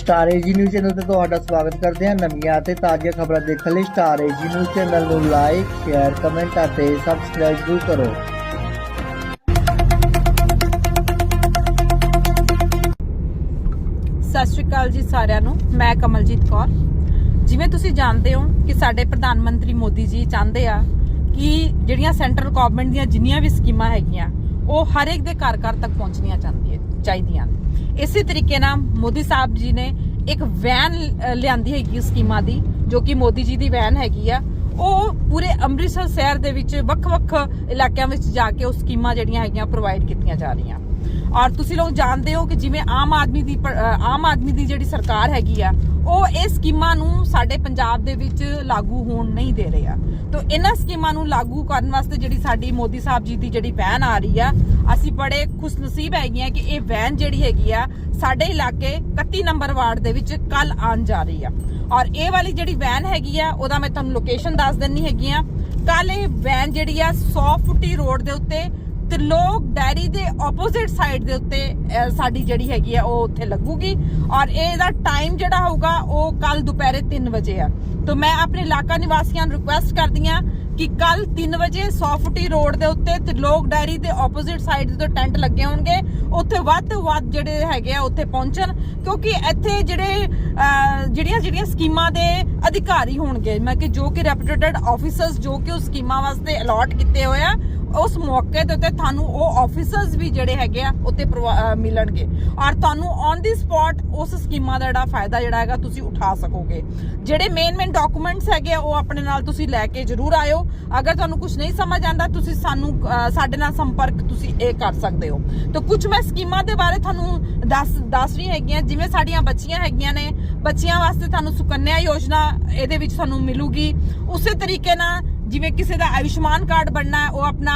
Star AG news channel ਤੇ ਤੁਹਾਡਾ ਸਵਾਗਤ ਕਰਦੇ ਹਾਂ ਨਵੀਆਂ ਅਤੇ ਤਾਜ਼ੀਆਂ ਖਬਰਾਂ ਦੇਖਣ ਲਈ star A G news channel ਨੂੰ ਲਾਈਕ ਸ਼ੇਅਰ ਕਮੈਂਟ ਅਤੇ ਸਬਸਕ੍ਰਾਈਬ ਜ਼ਰੂਰ ਕਰੋ ਸਤਿ ਸ਼੍ਰੀ ਅਕਾਲ ਜੀ ਸਾਰਿਆਂ ਨੂੰ, ਮੈਂ ਕਮਲਜੀਤ ਕੌਰ ਜਿਵੇਂ ਤੁਸੀਂ ਜਾਣਦੇ ਹੋ ਕਿ ਸਾਡੇ ਪ੍ਰਧਾਨ ਮੰਤਰੀ ਮੋਦੀ ਜੀ ਚਾਹੁੰਦੇ ਆ ਕਿ ਜਿਹੜੀਆਂ ਸੈਂਟਰਲ ਗਵਰਨਮੈਂਟ ਦੀਆਂ ਜਿੰਨੀਆਂ ਵੀ ਸਕੀਮਾਂ ਹੈਗੀਆਂ, ਉਹ ਹਰ ਇੱਕ ਦੇ ਘਰ ਘਰ ਤੱਕ ਪਹੁੰਚਣੀਆਂ ਚਾਹੁੰਦੀਆਂ ਚਾਹੀਦੀਆਂ ਨੇ। ਇਸੇ ਤਰੀਕੇ ਨਾਲ ਮੋਦੀ ਸਾਹਿਬ ਜੀ ਨੇ ਇੱਕ ਵੈਨ ਲਿਆਂਦੀ ਹੈਗੀ ਸਕੀਮਾਂ ਦੀ, ਜੋ ਕਿ ਮੋਦੀ ਜੀ ਦੀ ਵੈਨ ਹੈਗੀ ਆ। ਉਹ ਪੂਰੇ ਅੰਮ੍ਰਿਤਸਰ ਸ਼ਹਿਰ ਦੇ ਵਿੱਚ ਵੱਖ-ਵੱਖ ਇਲਾਕਿਆਂ ਵਿੱਚ ਜਾ ਕੇ ਉਹ ਸਕੀਮਾਂ ਜਿਹੜੀਆਂ ਹੈਗੀਆਂ ਪ੍ਰੋਵਾਈਡ ਕੀਤੀਆਂ ਜਾ ਰਹੀਆਂ। ਔਰ ਤੁਸੀਂ ਲੋਕ ਜਾਣਦੇ ਹੋ ਕਿ ਜਿਵੇਂ ਆਮ ਆਦਮੀ ਦੀ ਆਮ ਆਦਮੀ ਦੀ ਜਿਹੜੀ ਸਰਕਾਰ ਹੈਗੀ ਆ, ਉਹ ਇਹ ਸਕੀਮਾਂ ਨੂੰ ਸਾਡੇ ਪੰਜਾਬ ਦੇ ਵਿੱਚ ਲਾਗੂ ਹੋਣ ਨਹੀਂ ਦੇ ਰਿਹਾ ਤਾਂ ਇਹਨਾਂ ਸਕੀਮਾਂ ਨੂੰ ਲਾਗੂ ਕਰਨ ਵਾਸਤੇ ਜਿਹੜੀ ਸਾਡੀ ਮੋਦੀ ਸਾਹਿਬ ਜੀ ਦੀ ਜਿਹੜੀ ਵੈਨ ਆ ਰਹੀ ਆ, ਅਸੀਂ ਬੜੇ ਖੁਸ਼ਨਸੀਬ ਹੈਗੇ ਆ ਕਿ ਇਹ ਵੈਨ ਜਿਹੜੀ ਹੈਗੀ ਆ, ਸਾਡੇ ਇਲਾਕੇ 31 ਨੰਬਰ ਵਾਰਡ ਦੇ ਵਿੱਚ ਕੱਲ ਆਉਣ ਜਾ ਰਹੀ ਆ। ਔਰ ਇਹ ਵਾਲੀ ਜਿਹੜੀ ਵੈਨ ਹੈਗੀ ਆ, ਉਹਦਾ ਮੈਂ ਤੁਹਾਨੂੰ ਲੋਕੇਸ਼ਨ ਦੱਸ ਦਿੰਨੀ ਹੈਗੀ ਆ। ਕੱਲ ਇਹ ਵੈਨ ਜਿਹੜੀ ਆ 100 ਫੁੱਟੀ ਰੋਡ ਦੇ ਉੱਤੇ ਤੇ ਲੋਕ ਡੈਰੀ ਦੇ ਆਪੋਜ਼ਿਟ ਸਾਈਡ ਦੇ ਉੱਤੇ ਸਾਡੀ ਜਿਹੜੀ ਹੈਗੀ ਆ, ਉਹ ਉੱਥੇ ਲੱਗੂਗੀ। ਔਰ ਇਹਦਾ ਟਾਈਮ ਜਿਹੜਾ ਹੋਊਗਾ, ਉਹ ਕੱਲ ਦੁਪਹਿਰੇ 3 ਵਜੇ ਆ। ਤਾਂ ਮੈਂ ਆਪਣੇ ਇਲਾਕਾ ਨਿਵਾਸੀਆਂ ਨੂੰ ਰਿਕੁਐਸਟ ਕਰਦੀ ਆ ਕਿ ਕੱਲ 3 ਵਜੇ 100 ਫੁੱਟੀ ਰੋਡ ਦੇ ਉੱਤੇ ਤੇ ਲੋਕ ਡੈਰੀ ਦੇ ਆਪੋਜ਼ਿਟ ਸਾਈਡ ਦੇ ਟੈਂਟ ਲੱਗੇ ਹੋਣਗੇ। ਉੱਥੇ ਵੱਧ ਤੋਂ ਵੱਧ ਜਿਹੜੇ ਹੈਗੇ ਆ, ਉੱਥੇ ਪਹੁੰਚਣ। ਕਿਉਂਕਿ ਇੱਥੇ ਜਿਹੜੇ ਜਿਹੜੀਆਂ ਜਿਹੜੀਆਂ ਸਕੀਮਾਂ ਦੇ ਅਧਿਕਾਰੀ ਹੋਣਗੇ, ਮੈਂ ਕਿ ਜੋ ਕਿ ਰੈਪਿਊਟੇਡ ਆਫੀਸਰਸ ਜੋ ਕਿ ਉਸ ਸਕੀਮਾਂ ਵਾਸਤੇ ਅਲਾਟ ਕੀਤੇ ਹੋਏ ਆ ਉਸ ਮੌਕੇ ਦੇ ਉੱਤੇ ਤੁਹਾਨੂੰ ਉਹ ਆਫੀਸਰਸ ਵੀ ਜਿਹੜੇ ਹੈਗੇ ਆ ਉੱਤੇ ਪ੍ਰਵਾ- ਮਿਲਣਗੇ। ਔਰ ਤੁਹਾਨੂੰ ਔਨ ਦੀ ਸਪੌਟ ਉਸ ਸਕੀਮਾਂ ਦਾ ਜਿਹੜਾ ਫਾਇਦਾ ਜਿਹੜਾ ਹੈਗਾ ਤੁਸੀਂ ਉਠਾ ਸਕੋਗੇ। ਜਿਹੜੇ ਮੇਨ ਮੇਨ ਡਾਕੂਮੈਂਟਸ ਹੈਗੇ ਆ, ਉਹ ਆਪਣੇ ਨਾਲ ਤੁਸੀਂ ਲੈ ਕੇ ਜ਼ਰੂਰ ਆਇਓ। ਅਗਰ ਤੁਹਾਨੂੰ ਕੁਝ ਨਹੀਂ ਸਮਝ ਆਂਦਾ ਤੁਸੀਂ ਸਾਨੂੰ ਸਾਡੇ ਨਾਲ ਸੰਪਰਕ ਤੁਸੀਂ ਇਹ ਕਰ ਸਕਦੇ ਹੋ। ਤਾਂ ਕੁਝ ਮੈਂ ਸਕੀਮਾਂ ਦੇ ਬਾਰੇ ਤੁਹਾਨੂੰ ਦੱਸ ਦੱਸ ਰਹੀ ਹੈਗੀਆਂ ਜਿਵੇਂ ਸਾਡੀਆਂ ਬੱਚੀਆਂ ਹੈਗੀਆਂ ਨੇ ਬੱਚੀਆਂ ਵਾਸਤੇ ਤੁਹਾਨੂੰ ਸੁਕੰਨਿਆ ਯੋਜਨਾ ਇਹਦੇ ਵਿੱਚ ਤੁਹਾਨੂੰ ਮਿਲੂਗੀ। ਉਸੇ ਤਰੀਕੇ ਨਾਲ ਜਿਵੇਂ ਕਿਸੇ ਦਾ ਆਯੁਸ਼ਮਾਨ ਕਾਰਡ ਬਣਨਾ ਹੈ, ਉਹ ਆਪਣਾ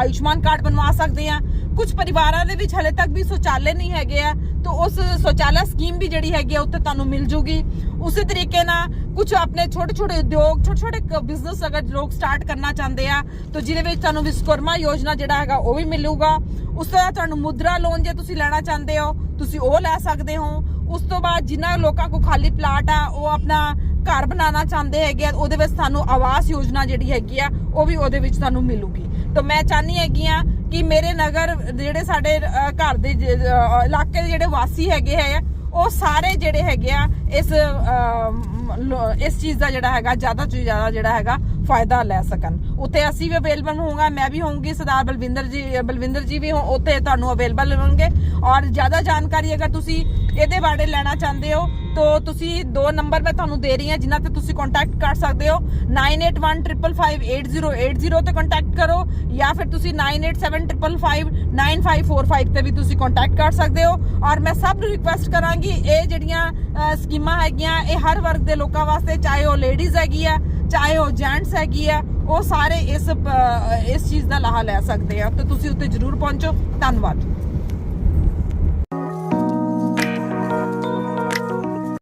ਆਯੁਸ਼ਮਾਨ ਕਾਰਡ ਬਣਵਾ ਸਕਦੇ ਆ। ਕੁਝ ਪਰਿਵਾਰਾਂ ਦੇ ਵਿੱਚ ਹਲੇ ਤੱਕ ਵੀ ਸ਼ੌਚਾਲਯ ਨਹੀਂ ਹੈਗੇ ਆ, ਤਾਂ ਉਸ ਸ਼ੌਚਾਲਯ ਸਕੀਮ ਵੀ ਜਿਹੜੀ ਹੈਗੀ ਆ, ਉੱਥੇ ਤੁਹਾਨੂੰ ਮਿਲ ਜੂਗੀ। ਉਸੇ ਤਰੀਕੇ ਨਾਲ ਕੁਝ ਆਪਣੇ ਛੋਟੇ ਛੋਟੇ ਉਦਯੋਗ ਛੋਟੇ ਛੋਟੇ ਬਿਜ਼ਨਸ ਅਗਰ ਲੋਕ ਸਟਾਰਟ ਕਰਨਾ ਚਾਹੁੰਦੇ ਆ, ਤਾਂ ਜਿਹਦੇ ਵਿੱਚ ਤੁਹਾਨੂੰ ਵਿਸ਼ਵਕਰਮਾ ਯੋਜਨਾ ਜਿਹੜਾ ਹੈਗਾ, ਉਹ ਵੀ ਮਿਲੂਗਾ। ਉਸ ਤੋਂ ਬਾਅਦ ਤੁਹਾਨੂੰ ਮੁਦਰਾ ਲੋਨ ਜੇ ਤੁਸੀਂ ਲੈਣਾ ਚਾਹੁੰਦੇ ਹੋ, ਤੁਸੀਂ ਉਹ ਲੈ ਸਕਦੇ ਹੋ। ਉਸ ਤੋਂ ਬਾਅਦ ਜਿਨ੍ਹਾਂ ਲੋਕਾਂ ਕੋ ਖਾਲੀ ਪਲਾਟ ਆ, ਉਹ ਆਪਣਾ ਘਰ ਬਣਾਉਣਾ ਚਾਹੁੰਦੇ ਹੈਗੇ ਆ, ਉਹਦੇ ਵਿੱਚ ਤੁਹਾਨੂੰ ਆਵਾਸ ਯੋਜਨਾ ਜਿਹੜੀ ਹੈਗੀ ਆ, ਉਹ ਵੀ ਉਹਦੇ ਵਿੱਚ ਤੁਹਾਨੂੰ ਮਿਲੂਗੀ। ਤਾਂ ਮੈਂ ਚਾਹਨੀ ਹੈਗੀ ਆ ਕਿ ਮੇਰੇ ਨਗਰ ਜਿਹੜੇ ਸਾਡੇ ਘਰ ਦੇ ਇਲਾਕੇ ਦੇ ਜਿਹੜੇ ਵਾਸੀ ਹੈਗੇ ਹੈ ਉਹ ਸਾਰੇ ਜਿਹੜੇ ਹੈਗੇ ਆ, ਇਸ ਲੋ- ਇਸ ਚੀਜ਼ ਦਾ ਜਿਹੜਾ ਹੈਗਾ, ਜ਼ਿਆਦਾ ਤੋਂ ਜ਼ਿਆਦਾ ਜਿਹੜਾ ਹੈਗਾ, ਫਾਇਦਾ ਲੈ ਸਕਣ। ਉੱਥੇ ਅਸੀਂ ਵੀ ਅਵੇਲੇਬਲ ਹੋਊਗਾ ਮੈਂ ਵੀ ਹੋਊਂਗੀ, ਸਰਦਾਰ ਬਲਵਿੰਦਰ ਜੀ ਬਲਵਿੰਦਰ ਜੀ ਵੀ ਹੋ- ਉੱਥੇ ਤੁਹਾਨੂੰ ਅਵੇਲੇਬਲ ਹੋਣਗੇ। ਔਰ ਜ਼ਿਆਦਾ ਜਾਣਕਾਰੀ ਅਗਰ ਤੁਸੀਂ ਇਹਦੇ ਬਾਰੇ ਲੈਣਾ ਚਾਹੁੰਦੇ ਹੋ, ਤਾਂ ਤੁਸੀਂ ਦੋ ਨੰਬਰ ਮੈਂ ਤੁਹਾਨੂੰ ਦੇ ਰਹੀ ਹਾਂ, ਜਿਨ੍ਹਾਂ ਤੇ ਤੁਸੀਂ ਕੰਟੈਕਟ ਕਰ ਸਕਦੇ ਹੋ। 9815558080 ਤੇ ਕੰਟੈਕਟ ਕਰੋ, ਜਾਂ ਫਿਰ ਤੁਸੀਂ 9875559545 ਤੇ ਵੀ ਤੁਸੀਂ ਕੰਟੈਕਟ ਕਰ ਸਕਦੇ ਹੋ। ਔਰ ਮੈਂ ਸਭ ਨੂੰ ਰਿਕੁਐਸਟ ਕਰਾਂਗੀ, ਇਹ ਜਿਹੜੀਆਂ ਸਕੀਮਾਂ ਹੈਗੀਆਂ, ਇਹ ਹਰ ਵਰਗ ਦੇ ਲੋਕਾਂ ਵਾਸਤੇ, ਚਾਹੇ ਉਹ ਲੇਡੀਜ਼ ਹੈਗੀ ਆ, ਚਾਹੇ ਉਹ ਜੈਂਟਸ ਹੈਗੀ ਆ, ਉਹ ਸਾਰੇ ਇਸ ਇਸ ਚੀਜ਼ ਦਾ ਲਾਹਾ ਲੈ ਸਕਦੇ ਆ। ਤੇ ਤੁਸੀਂ ਉੱਤੇ ਜ਼ਰੂਰ ਪਹੁੰਚੋ। ਧੰਨਵਾਦ।